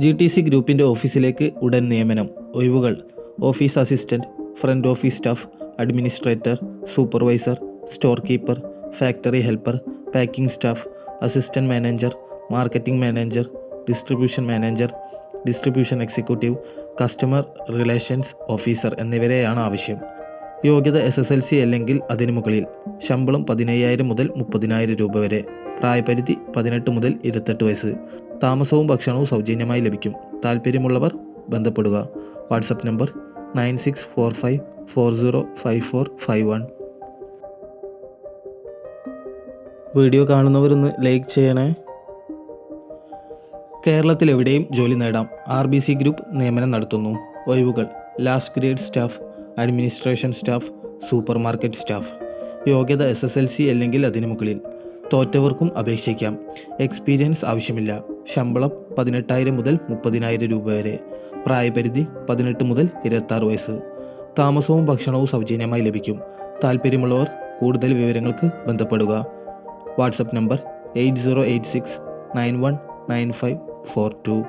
G T C ഗ്രൂപ്പിന്റെ ഓഫീസിലേക്ക് ഉടൻ നിയമനം ഒഴിവുകൾ office assistant front office staff administrator supervisor store keeper factory helper packing staff assistant manager marketing manager distribution manager distribution executive customer relations officer എന്നിവരെയാണ് ആവശ്യം. യോഗ്യത S S L C അല്ലെങ്കിൽ അതിനു മുകളിൽ ശമ്പളം പതിനയ്യായിരം മുതൽ മുപ്പതിനായിരം രൂപ വരെ. പ്രായപരിധി പതിനെട്ട് മുതൽ ഇരുപത്തെട്ട് വയസ്സ്. താമസവും ഭക്ഷണവും സൗജന്യമായി ലഭിക്കും. താല്പര്യമുള്ളവർ ബന്ധപ്പെടുക. WhatsApp number nine six four five four zero five four five one. Video കാണുന്നവരൊന്ന് like ചെയ്യണേ. കേരളത്തിലെവിടെയും ജോലി നേടാം. ആർ ബി സി ഗ്രൂപ്പ് നിയമനം നടത്തുന്നു. ഒഴിവുകൾ. Last grade staff. Administration staff super market staff യോഗ്യത എസ് എസ് എൽ സി അല്ലെങ്കിൽ അതിന് മുകളിൽ. തോറ്റവർക്കും അപേക്ഷിക്കാം. എക്സ്പീരിയൻസ് ആവശ്യമില്ല. ശമ്പളം പതിനെട്ടായിരം മുതൽ മുപ്പതിനായിരം രൂപ വരെ. പ്രായപരിധി പതിനെട്ട് മുതൽ ഇരുപത്താറ് വയസ്സ്. താമസവും ഭക്ഷണവും സൗജന്യമായി ലഭിക്കും. താല്പര്യമുള്ളവർ കൂടുതൽ വിവരങ്ങൾക്ക് ബന്ധപ്പെടുക. WhatsApp number eight zero eight six nine one nine five four two.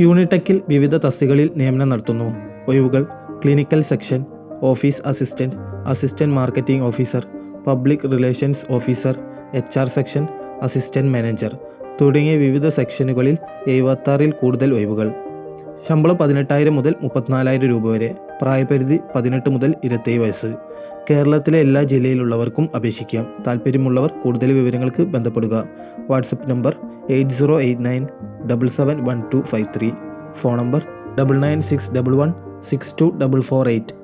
യൂണിടെക്കിൽ വിവിധ തസ്തികളിൽ നിയമനം നടത്തുന്നു. ഒഴിവുകൾ clinical section office assistant assistant marketing officer public relations officer H R section assistant manager തുടങ്ങിയ വിവിധ സെക്ഷനുകളിൽ എഴുപത്താറിൽ കൂടുതൽ ഒഴിവുകൾ. ശമ്പളം പതിനെട്ടായിരം മുതൽ മുപ്പത്തിനാലായിരം രൂപ വരെ. പ്രായപരിധി പതിനെട്ട് മുതൽ ഇരുപത്തേഴ് വയസ്സ്. കേരളത്തിലെ എല്ലാ ജില്ലയിലുള്ളവർക്കും അപേക്ഷിക്കാം. താല്പര്യമുള്ളവർ കൂടുതൽ വിവരങ്ങൾക്ക് ബന്ധപ്പെടുക. WhatsApp number eight zero eight nine double seven one two five three phone number double nine six double one six two double four eight